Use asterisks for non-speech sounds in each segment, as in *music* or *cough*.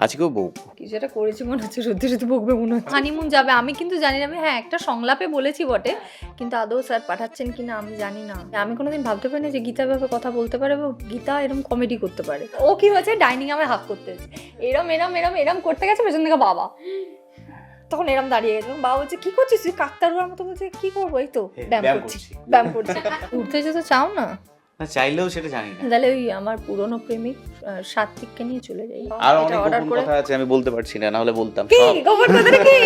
আজকেও বউ। কি যেটা করেছি মনে হচ্ছে সত্যি সত্যি বকবে মনে হচ্ছে। হানিমুন যাবে আমি কিন্তু জানি না আমি হ্যাঁ একটা সংলাপে বলেছি বটে কিন্তু আদৌ স্যার পাঠাচ্ছেন কিনা আমি জানি না। আমি কোনোদিন ভাবতে পারিনি যে গীতা ভাবে কথা বলতে পারে বা গীতা এরকম কমেডি করতে পারে। ও কি হয়েছে? ডাইনিং আমি হাফ করতে এরম এরম এরম এরম করতে গেছে পেছন থেকে বাবা। তখন এরম দাঁড়িয়ে গেছে। বাবা বলছে কি করছিস তুই? কাকতারুয়ার মতো বলছে কি করব? এই তো হ্যাঁ, ব্যায়াম করছি। ব্যায়াম করছি। *laughs* ঘুরতে যেতে চাও না? না চাইলেও সেটা জানি না। তাহলে ওই আমার পুরনো প্রেমিক সাত্বিককে নিয়ে চলে যাই। আর অনেক গোপন কথা আছে আমি বলতে পারছি না না হলে বলতাম কি? সব। গোবর দাদারে কি?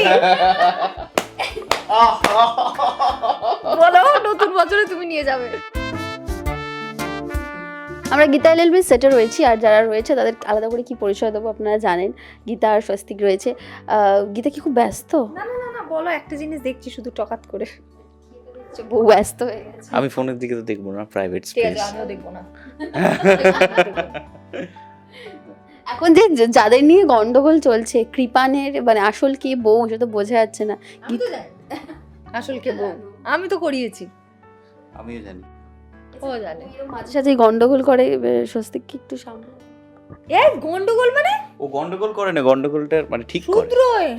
বলো নতুন বছরে তুমি নিয়ে যাবে। আমরা গীতা এলএলবি সেটে রয়েছি আর যারা রয়েছে তাদের আলাদা করে কি পরিচয় দেবো আপনারা জানেন। গীতা আর স্বস্তিক রয়েছে। গীতা কি খুব ব্যস্ত? না না না না বলো একটা জিনিস দেখছি শুধু টকাত করে। বহু ব্যস্ত হয়ে গেছে। আমি ফোনের দিকে তো দেখব না প্রাইভেট ঠিক স্পেস আছে আমিও দেখব না। এখন যে যে- যাদের নিয়ে গন্ডগোল চলছে কৃপানের মানে আসল কি বউ সেটা তো বোঝা যাচ্ছে না। আসল কে বউ? আমি তো করিয়েছি। আমিও জানি। ও জানে। মাঝে সাঝে গন্ডগোল করে স্বস্তিক কি একটু সামনে। এ গন্ডগোল মানে? ও গন্ডগোল করে না গন্ডগোলটা মানে ঠিক করে। শুদ্রয়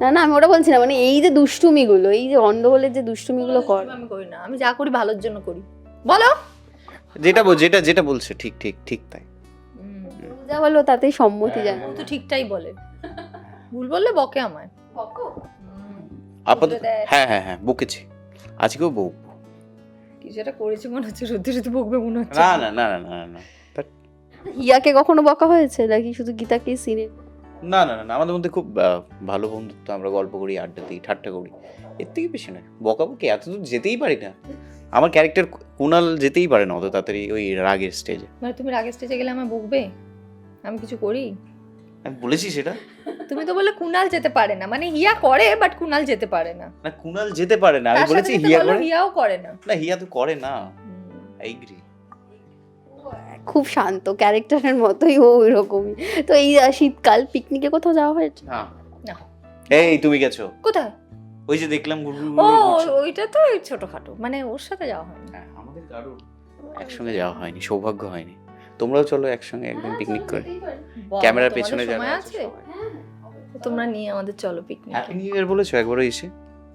না না আমি ওটা বলছি না মানে এই যে দুষ্টুমিগুলো এই যে গন্ডগোলের যে দুষ্টুমিগুলো কর। আমি করি না আমি যা করি ভালোর জন্য করি। বলো। যেটা বল- যেটা যেটা বলছে ঠিক ঠিক ঠিক তাই। যা বলল তাতেই সম্মতি জানে ও তো ঠিকটাই বলে। ভুল বললে বকে আমায়। আপাতত বলে হ্যাঁ হ্যাঁ হ্যাঁ বকেছি। আজকেও বউ। কি যেটা করেছি মনে হচ্ছে সত্যি সত্যি বকবে মনে হচ্ছে। না না না না না না না। হিয়াকে কখনো বকা হয়েছে? নাকি শুধু গীতাকে সিনে? না না না আমাদের মধ্যে খুব ভালো বন্ধুত্ব আমরা গল্প করি আড্ডা দিই ঠাট্টা করি। এর থেকে বেশি নয়। বকাবকি এত দূর যেতেই পারি না। আমার ক্যারেক্টার কুনাল যেতেই পারে না অত তাড়াতাড়ি ওই রাগের স্টেজে মানে তুমি রাগের স্টেজে গেলে আমায় বকবে? আমি কিছু করি? আমি বলেছি সেটা। তুমি তো বললে কুনাল যেতে পারে না। মানে হিয়া করে বাট কুনাল যেতে পারে না। না কুনাল যেতে পারে না আমি বলেছি হিয়া করে। হিয়াও করে না। না হিয়া তো করে না। আইগ্রি খুব শান্ত ক্যারেক্টারের মতোই ও এরকমই তো এই শীতকাল পিকনিকে কোথাও যাওয়া হয়েছে? না। না। এই তুমি গেছো? কোথায়? ওই যে দেখলাম ঘুর ঘুর ও ওইটা তো ছোটখাটো। মানে ওর সাথে যাওয়া হয় না হ্যাঁ, আমাদের কারও একসঙ্গে যাওয়া হয়নি সৌভাগ্য হয়নি। তোমরাও চলো একসঙ্গে একদিন পিকনিক করে। ক্যামেরার পেছনে যারা সময় আছে তোমরা নিয়ে আমাদের চলো পিকনিক হ্যাপি নিউ ইয়ার বলেছ একবারও এসে?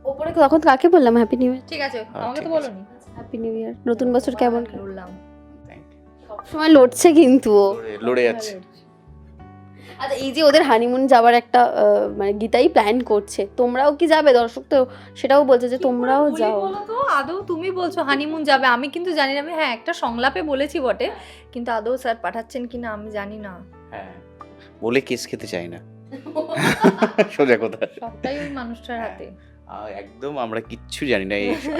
ওপরে তখন কাকে বললাম হ্যাপি নিউ ইয়ার ঠিক আছে হ্যাঁ, আমাকে তো বলোনি। হ্যাপি নিউ ইয়ার নতুন বছর কেমন? কাটলো? বললাম সময় লড়ছে কিন্তু ও। লড়ে- যাচ্ছে আচ্ছা এই যে ওদের হানিমুন যাওয়ার একটা মানে গীতাই প্ল্যান করছে তোমরাও কি যাবে? দর্শক তো সেটাও বলছে যে তোমরাও যাও। তো আদৌ তুমি বলছো হানিমুন যাবে? আমি কিন্তু জানি না আমি হ্যাঁ একটা সংলাপে বলেছি বটে কিন্তু আদৌ স্যার পাঠাচ্ছেন কিনা আমি জানি না। হ্যাঁ বলে কেস খেতে চাই না। *laughs* সোজা কথা। সবটাই ওই মানুষটার হাতে। আহ, একদম আমরা কিচ্ছু জানি না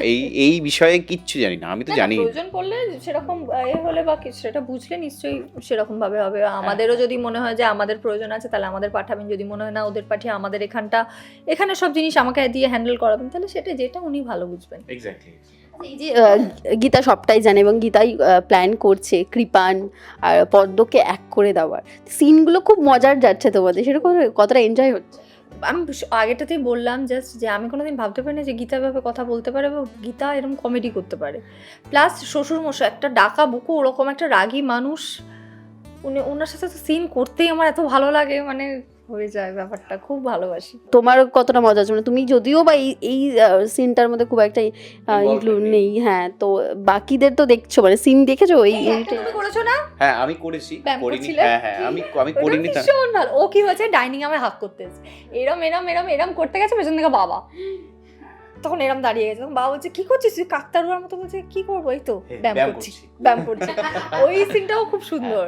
এই- এই বিষয়ে কিচ্ছু জানি না আমি তো জানি প্রয়োজন পড়লে সেরকম এ হলে বা কিছু সেটা বুঝলে নিশ্চয়ই সেরকম ভাবে হবে। আমাদেরও যদি মনে হয় যে আমাদের প্রয়োজন আছে তাহলে আমাদের পাঠাবেন। যদি মনে হয় না ওদের পাঠিয়ে আমাদের এখানটা এখানে সব জিনিস আমাকে দিয়ে হ্যান্ডেল করাবেন তাহলে সেটা যেটা উনি ভালো বুঝবেন। এক্স্যাক্টলি এই যে গীতা সবটাই জানে এবং গীতাই প্ল্যান করছে কৃপান আর পদ্মকে এক করে দেওয়ার। সিনগুলো খুব মজার যাচ্ছে তোমাদের সেরকম কতটা এনজয় হচ্ছে? আমি আগেটাতেই বললাম জাস্ট যে আমি কোনো দিন ভাবতে পারি না যে গীতা ভাবে কথা বলতে পারে বা গীতা এরকম কমেডি করতে পারে। প্লাস শ্বশুর মশাই একটা ডাকা বুকু, ওরকম একটা রাগী মানুষ, উনি, ওনার সাথে তো সিন করতেই আমার এত ভালো লাগে মানে হয়ে যায় ব্যাপারটা খুব ভালোবাসি। তোমার কতটা মজা আছে? মানে তুমি যদিও বা এই এই সিনটার মধ্যে খুব একটা ইনক্লুড নেই। হ্যাঁ তো বাকিদের তো দেখছ মানে সিন দেখেছ এই এই তুমি করেছ না? হ্যাঁ আমি করেছি ব্যায়াম করিনি। হ্যাঁ হ্যাঁ আমি আমি করিনি তা। ভীষণ ভালো ও কি হয়েছে ডাইনিং আমি হাক করতে এরম এরম এরম এরম করতে গেছে পেছন থেকে বাবা। তখন এরম দাঁড়িয়ে গেছে। তখন বাবা বলছে কি করছিস তুই? কাকতারুয়ার মতো বলছে কি করব? এই তো হ্যাঁ, ব্যায়াম করছি। ব্যায়াম করছি। *laughs* ওই সিনটাও খুব সুন্দর।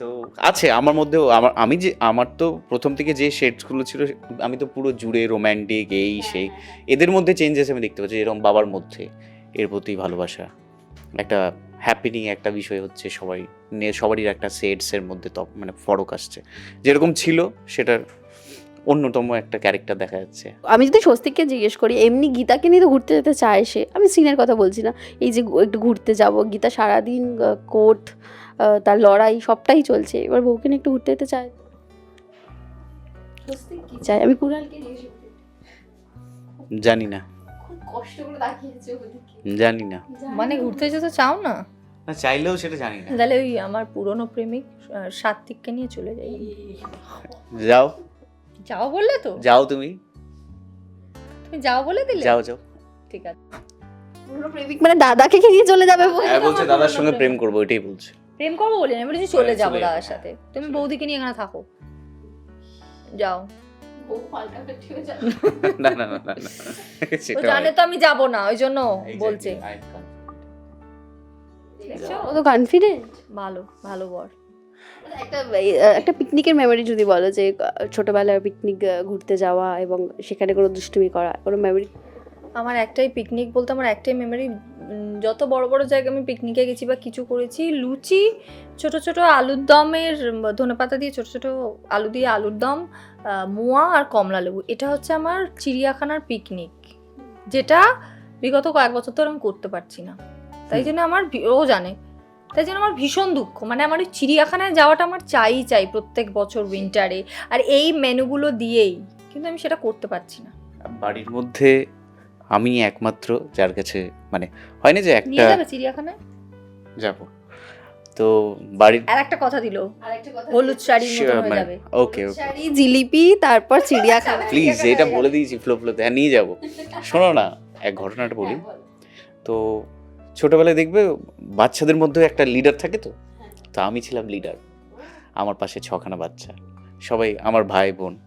তো আছে আমার মধ্যেও আমার আমি যে আমার তো প্রথম থেকে যে শেডসগুলো ছিল আমি তো পুরো জুড়ে রোম্যান্টিক এই সেই এদের মধ্যে চেঞ্জেস আমি দেখতে পাচ্ছি এরকম বাবার মধ্যে এর প্রতি ভালোবাসা। একটা হ্যাপিনিং একটা বিষয় হচ্ছে সবাই নিয়ে সবারই একটা সেডসের মধ্যে তো মানে ফরক আসছে। যেরকম ছিল সেটার অন্যতম একটা ক্যারেক্টার দেখা যাচ্ছে। আমি যদি স্বস্তিককে জিজ্ঞেস করি এমনি গীতাকে নিয়ে তো ঘুরতে যেতে চায় সে আমি সিনের কথা বলছি না। এই যে একটু ঘুরতে যাব গীতা সারাদিন কোর্ট তার লড়াই সবটাই চলছে। এবার বউকে নিয়ে একটু ঘুরতে যেতে চায়। চায়। আমি কুড়ালকে জানি না। কষ্ট করে তাকিয়েছে জানি না। মানে ঘুরতে যেতে চাও না? না চাইলেও সেটা জানি না। তাহলে ওই আমার পুরনো প্রেমিক সাত্বিককে নিয়ে চলে যাই। যাও। যাও বললে তো? যাও তুমি। তুমি যাও বলে দিলে? যাও যাও। ঠিক আছে। পুরনো প্রেমিক মানে দাদাকে খেয়ে চলে যাবে বলে হ্যাঁ বলছে দাদার সঙ্গে প্রেম করব এটাই বলছে। প্রেম করব বলি না, আমি বলেছি চলে যাব দাদার সাথে। তুমি বৌদিকে নিয়ে এখানে থাকো। যাও। *laughs* না না না না না। তো জানে তো আমি যাব না ওই জন্য বলছে. ও তো কনফিডেন্ট ভালো ভালো বর। একটা একটা পিকনিকের মেমোরি যদি বলো যে আহ, ছোটবেলার পিকনিক ঘুরতে যাওয়া এবং সেখানে কোনো দুষ্টুমি করা কোনো মেমোরি আমার একটাই পিকনিক বলতে আমার একটাই মেমোরি যত বড় বড় জায়গায় আমি পিকনিকে গেছি বা কিছু করেছি লুচি ছোট ছোট আলুর দমের ধনে পাতা দিয়ে ছোট ছোট আলু দিয়ে আলুর দম মোয়া আর কমলা লেবু। এটা হচ্ছে আমার চিড়িয়াখানার পিকনিক যেটা বিগত কয়েক বছর ধরে আমি করতে পারছি না। তাই জন্য আমার ও জানে তাই জন্য আমার ভীষণ দুঃখ। মানে আমার ওই চিড়িয়াখানায় যাওয়াটা আমার চাই চাই প্রত্যেক বছর উইন্টারে আর এই মেনুগুলো দিয়েই কিন্তু আমি সেটা করতে পারছি না। বাড়ির মধ্যে আমি একমাত্র যার কাছে মানে হয় না যে একটা চিড়িয়াখানায়? যাব। তো বাড়ির আর একটা কথা দিল। আরেকটা কথা হলুদ হয়ে মানে- যাবে। ওকে ওকে শাড়ি জিলিপি তারপর চিড়িয়াখানা। প্লিজ এটা বলে দিয়েছি ফ্লো ফ্লোতে হ্যাঁ নিয়ে যাব। শোনো না এক ঘটনাটা বলি। তো ছোটবেলায় দেখবে বাচ্চাদের মধ্যে একটা লিডার থাকে তো? তো আমি ছিলাম লিডার আমার পাশে ছখানা বাচ্চা। সবাই আমার ভাই বোন।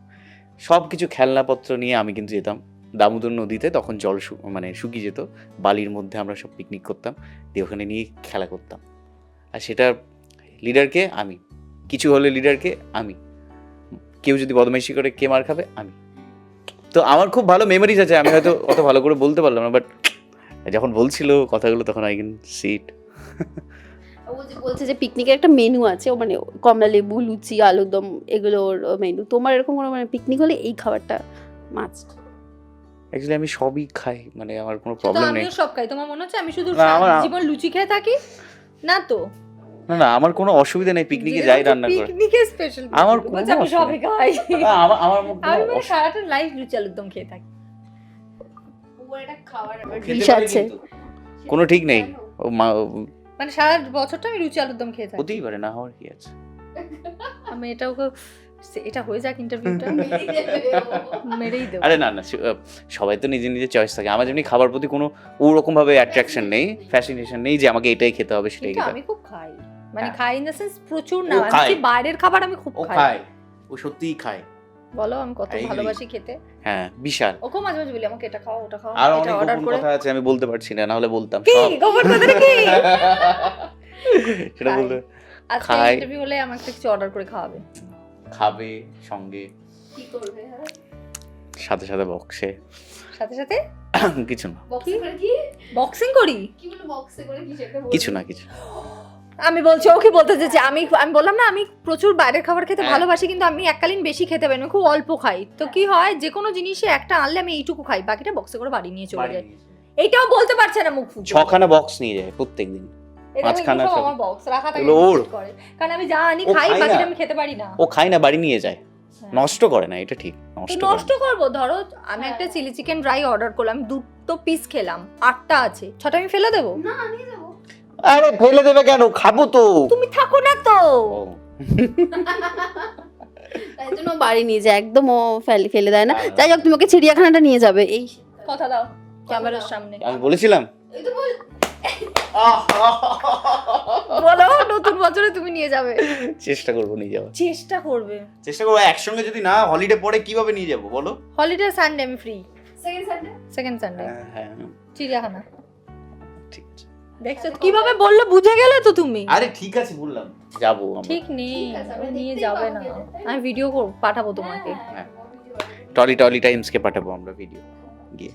সব কিছু খেলনাপত্র নিয়ে আমি কিন্তু যেতাম। দামোদর নদীতে তখন জল মানে শুকিয়ে যেত। বালির মধ্যে আমরা সব পিকনিক করতাম। দিয়ে ওখানে নিয়ে খেলা করতাম। আর সেটা লিডারকে আমি। কিছু হলে লিডারকে আমি। কেউ যদি বদমাইশি করে, কে মার খাবে? আমি। তো আমার খুব ভালো মেমোরিজ আছে। আমি হয়তো অত ভালো করে বলতে পারলাম না বাট যখন বলছিল কথাগুলো, তখন আই ক্যান সিট বলছে যে পিকনিকের একটা মেনু আছে মানে কমলা লেবু, লুচি আলুর দম এগুলোর মেনু তোমার এরকম মানে পিকনিক হলে এই খাবারটা মাস্ট অ্যাকচুয়ালি আমি সবই খাই। মানে আমার কোনো প্রবলেম নেই। আমিও সব খাই। তোমার মনে হচ্ছে আমি শুধু জীবন লুচি খেয়ে থাকি? না তো। না না আমার কোনো অসুবিধা নেই। পিকনিকে যাই রান্না করে। পিকনিকে স্পেশাল আমার কোনো আমি সবই খাই। *laughs* আমার আমার *laughs* আমি মানে সারাটা লাইফ লুচি আলুর দম খেয়ে থাকি। ডিশ আছে। কোনো ঠিক নেই। ও মা মানে সারা বছরটা আমি লুচি আলুর দম খেয়ে থাকি। হতেই পারে না হওয়ার কি আছে? আমি এটা ওকে সে- এটা হয়ে যাক ইন্টারভিউটা *laughs* মেরেই দেবো। আরে না না সবাই তো নিজের নিজের চয়েস থাকে। আমার যেমনি খাবার প্রতি কোনো ওরকম ভাবে অ্যাট্রাকশন নেই ফ্যাসিনেশন নেই যে আমাকে এটাই খেতে হবে সেটাই খেতে আমি খুব খাই। মানে হ্যাঁ। খাই ইন দ্য সেন্স প্রচুর না আমি বাইরের খাবার আমি খুব খাই। ও সত্যিই খায়। বলো আমি কত ভালোবাসি খেতে। হ্যাঁ বিশাল। ওকেও মাঝে মাঝে বলি আমাকে এটা খাও ওটা খাও আর অনেক অর্ডার করে। কথা আছে আমি বলতে পারছি না না হলে বলতাম কি? সব। গোবর কথাটা কি? *laughs* সেটা। বলতে আজকে ইন্টারভিউ হলে আমাকে কিছু অর্ডার করে খাওয়াবে। খাবে সঙ্গে। কি করবে সাথে সাথে বক্সে সাথে সাথে? *coughs* কিছু না। বক্সে করে কি? বক্সিং করি? কি বলে বক্সে করে কি সেটা কিছু না কিছু আমি বলছি ওকে বলতে চাইছি? আমি আমি বললাম না আমি প্রচুর বাইরের খাবার খেতে হ্যাঁ। ভালোবাসি কিন্তু আমি এককালীন বেশি খেতে পারি না খুব অল্প খাই। তো কি হয়। যে কোনো জিনিসে একটা আনলে আমি এইটুকু খাই বাকিটা বক্সে করে বাড়ি নিয়ে চলে যাই। এইটাও বলতে পারছে না মুখ ফুটে। ছখানা বক্স নিয়ে যায় প্রত্যেক দিন এটা আমি পাঁচখানা আমার বক্স রাখা থাকে ওর। করে? কারণ আমি যা আনি খাই বাকিটা আমি খেতে পারি না। ও খায় না বাড়ি নিয়ে যায়। হ্যাঁ। নষ্ট করে না এটা ঠিক নষ্ট নষ্ট করব। ধরো আমি একটা চিলি চিকেন ড্রাই অর্ডার করলাম দুটো পিস খেলাম আটটা আছে। ছটা আমি ফেলে দেবো? না আরে ফেলে দেবে কেন? খাব তো। তুমি থাকো না তো। তাই জন্য বাড়ি নিয়ে যায়। একদম ও ফেলে ফেলে দেয় না। হ্যাঁ। যাই হোক তুমি ওকে চিড়িয়াখানাটা নিয়ে যাবে। এই কথা দাও ক্যামেরার সামনে। আমি বলেছিলাম। এই তো বল বলো নতুন বছরে তুমি নিয়ে যাবে। চেষ্টা করব নিয়ে যাওয়ার। চেষ্টা করবে। চেষ্টা করব একসঙ্গে যদি না হলিডে পরে কীভাবে নিয়ে যাব বলো? হলিডে সানডে আমি free second Sunday second Sunday হ্যাঁ হ্যাঁ চিড়িয়াখানা। ঠিক আছে। দেখছ কীভাবে বলল বুঝে গেলে তো তুমি? আরে ঠিক আছে বললাম। যাব আমরা। ঠিক নেই নিয়ে যাবে না? আমি ভিডিও পাঠাবো তোমাকে। হ্যাঁ টলি টলি টাইমসকে পাঠাবো আমরা ভিডিও গিয়ে।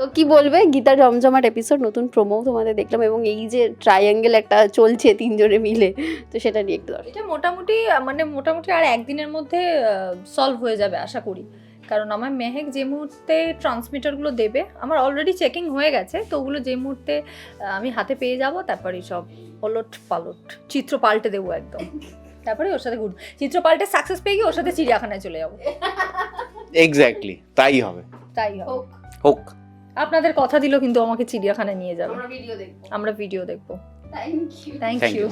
তো কি বলবে? গীতা জমজমাট এপিসোড নতুন প্রোমো তোমাদের দেখলাম এবং এই যে ট্রায়াঙ্গেল একটা চলছে তিনজনে মিলে তো সেটা নিয়ে একটু এটা মোটামুটি মানে মোটামুটি আর একদিনের মধ্যে সলভ হয়ে যাবে আশা করি। কারণ আমার মেহেক যে মুহূর্তে ট্রান্সমিটারগুলো দেবে আমার অলরেডি চেকিং হয়ে গেছে তো ওগুলো যে মুহূর্তে আমি হাতে পেয়ে যাব তারপরে সব ওলট পালট চিত্র পাল্টে দেবো একদম। তারপরে ওর সাথে ঘুর চিত্র পাল্টে সাকসেস পেয়ে গিয়ে ওর সাথে চিড়িয়াখানায় চলে যাব। এক্স্যাক্টলি তাই হবে। তাই হবে। হোক। আপনাদের কথা দিল কিন্তু আমাকে চিড়িয়াখানায় নিয়ে যাবে। আমরা ভিডিও দেখব। Thank you thank you